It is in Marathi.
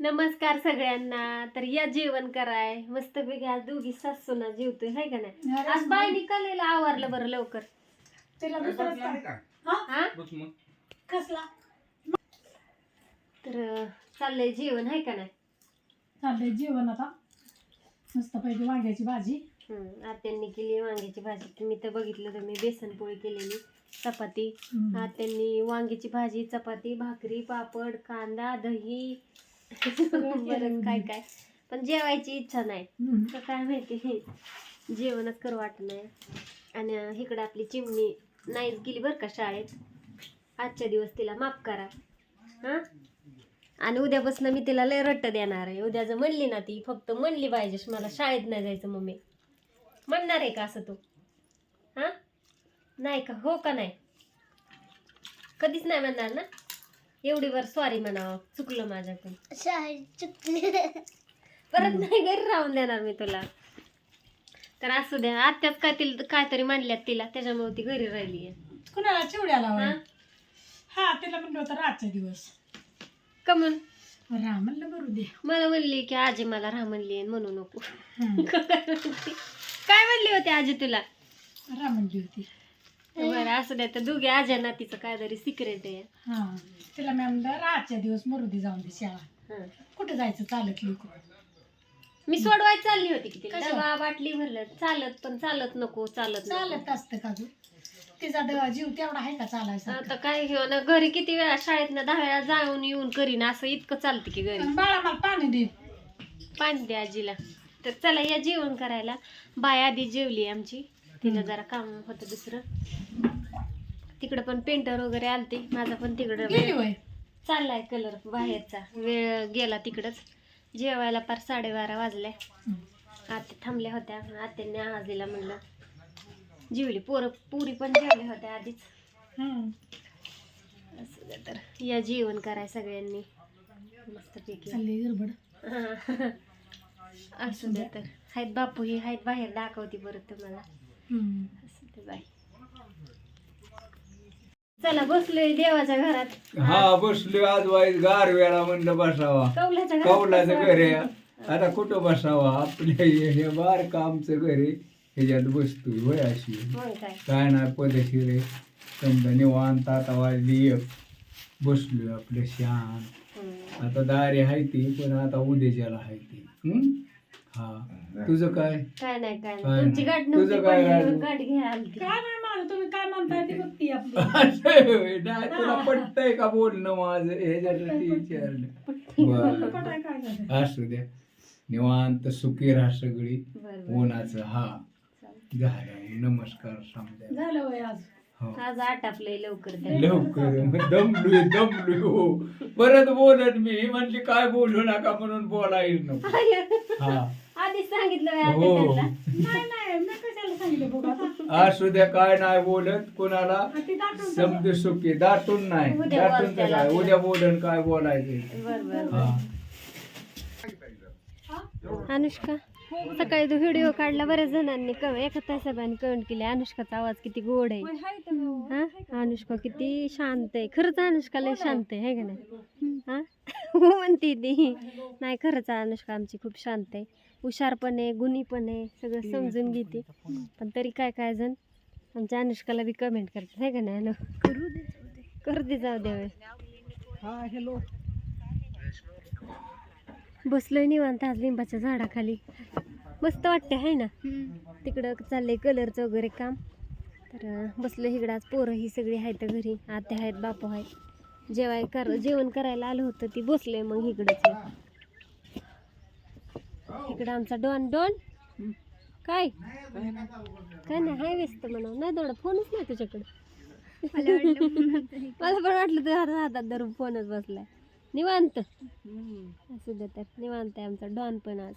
नमस्कार सगळ्यांना. तर या जेवण कराय मस्त पैकी आज दोघी सासूना जेवतोय हाय का नाही? आज बाईनी कलेला आवरलं बरं लवकर. तिला दुसरंच काय? हा? कसला? तर अं, चाललंय जेवण हाय का नाही? चाललंय जेवण आता. मस्त पैकी वांग्याची भाजी. हम्म, आत्यांनी केली वांग्याची भाजी. मी तर बघितलं तर मी बेसन पोळी केलेली चपाती. हम्म. आत्यांनी वांग्याची भाजी चपाती भाकरी पापड कांदा दही बरं काय काय? पण जेवायची इच्छा नाही. तर काय माहिती? जेवणच करू वाटत नाही. आणि इकडं आपली चिमणी नाहीच गेली बरं का शाळेत. आजच्या दिवस तिला माफ करा. हां? आणि उद्यापासून मी तिला लय रट्ट देणार आहे. उद्या जर म्हणली ना ती फक्त म्हणली पाहिजे मला शाळेत नाही जायचं मम्मी. म्हणणार आहे का असं तू? हां? नाही का? हो का नाही? कधीच नाही म्हणणार ना? एवढी वर सॉरी म्हणावं चुकलं माझ्याकडून. परत नाही घरी राहून देणार मी तुला. तर असू द्या आत्याच काय तिला काहीतरी मांडल्यात तिला त्याच्यामुळे ती घरी राहिली कुणाला चिवड्याला? हा? तिला म्हणलं होतं रातचा दिवस. कमून राम म्हणलं बरू दे. मला म्हणली की आजी मला राह म्हणली म्हणू नको. काय म्हणली होती आजी तुला? राम म्हणली होती. बरं असू द्या तर दोघे आज्या नातीचं काहीतरी सिक्रेट आहे. हा तिला मी म्हणलं रातच्या दिवस मरू दे जाऊन दे शाळा हं. कुठं जायचं चालत लिहू मी सोडवाय चालली होती की तिला. कशाला? डबा बाटली भरलं. चालत पण चालत नको चालत नको. चालत असतं का तू तिचा द- जीव तेवढा आहे का चालायचा? आता काय घेऊ ना घरी किती वेळा शाळेत ना दहा वेळा जाऊन येऊन करीन असं इतकं चालतं की घरी. बाळा मला पाणी दे. पाणी द्या आजीला. तर चला या जेवण करायला. बाय आधी जेवली आमची. तिला जरा काम होतं दुसरं. तिकडं पण पेंटर वगैरे आलते. माझा पण तिकडं चाललाय कलर बाहेरचा. वेळ गेला तिकडंच. जेवायला पार साडेबारा वाजले. आत्या थांबल्या होत्या. आत्यांनी आवाज दिला म्हणलं जेवली? पोरं पुरी पण जेवल्या होत्या आधीच. असं तर. या जेवण कराय सगळ्यांनी. मस्तपैकी. गडबड. असू द्या तर. आहेत बापू ही आहेत बाहेर दाखवते बरं तुम्हाला. दे चला बसलोय देवाच्या घरात. हा बसलो आज वाईट गार वेळा म्हणलं बसावा. कौलाच्या कौलाचं घर आहे. घरात आता कुठं बसावा? आपल्या हे बार कामचं घर आहे. ह्याच्यात बसतोय वय अशी. काय? काय नाही पदशीर आहे. समजा निवांत आता वाजली एक. बसलोय आपलं शांत. हम्म. आता दारी आहे ती पण आता उद्याच्याला आहे ती हं? हा. तुझं काय? काय नाही काय नाही. तुमची नाही. गाठ तुझं नव्हती काय पडली गाठ? म्हणून गाठ घ्या आलती काय नाही माझं तुम्ही काय म्हणताय ते बघती आपली. असं होय. नाही तुला पटतंय का बोलणं माझं? ह्याच्यासाठी विचारलं. बरं. पटाय काय झालं? असू द्या. निवांत सुखी राहा सगळी. उन्हाचं हा. झालं. नमस्कार समजा झालं वय आज? हो. आज लवकर त्या. लवकर. मग दमलोय दमलोय हो. परत बोलत मी. ही म्हणली काय बोलू नका म्हणून बोलायला नको. हा. सांगितलं हो आता त्यांना. नाही नाही मी कशाला सांगितलं बघ आता? असू द्या काय नाही बोलत कोणाला? ती दाटून समजे सुखी दाटून नाही. उद्या दाटून काय? उद्या बोलन काय बोलायचं? बरं बरं हा. अनुष्का सकाळी तो व्हिडिओ काढला बऱ्याच जणांनी कम एका तासाबाने कमेंट केली अनुष्काचा आवाज किती गोड आहे. हा. अनुष्का किती शांत आहे. खरंच अनुष्का लय शांत आहे है का नाही? हा? म्हणते ती. नाही खरंच अनुष्का आमची खूप शांत आहे. हुशार पण आहे गुणी पण आहे सगळं समजून घेते. पण तरी काय काय जण? आमच्या अनुष्काला बी कमेंट करतात है का नाही? अनु? करू दे जाऊ दे. वेळ हा हॅलो बसलोय निवांत आज लिंबाच्या झाडाखाली. मस्त वाटते आहे ना? तिकडं चाललंय कलरचं वगैरे काम. तर बसलो इकडं आज पोरं ही सगळी आहेत घरी. आत्या आहेत बापू आहेत. जेवाय कर जेवण करायला आलं होतं ती बसलोय मग इकडंच. इकडं आमचा डॉन डॉन? काय? काय नाही हाय व्यस्त म्हणा नाही तेवढा फोनच नाही तुझ्याकडे. मला पण वाटलं तुझ्या हातात हातात धरून फोनच बसलाय. निवांत? असू दे तर निवांत आहे आमचा डॉन पण आज.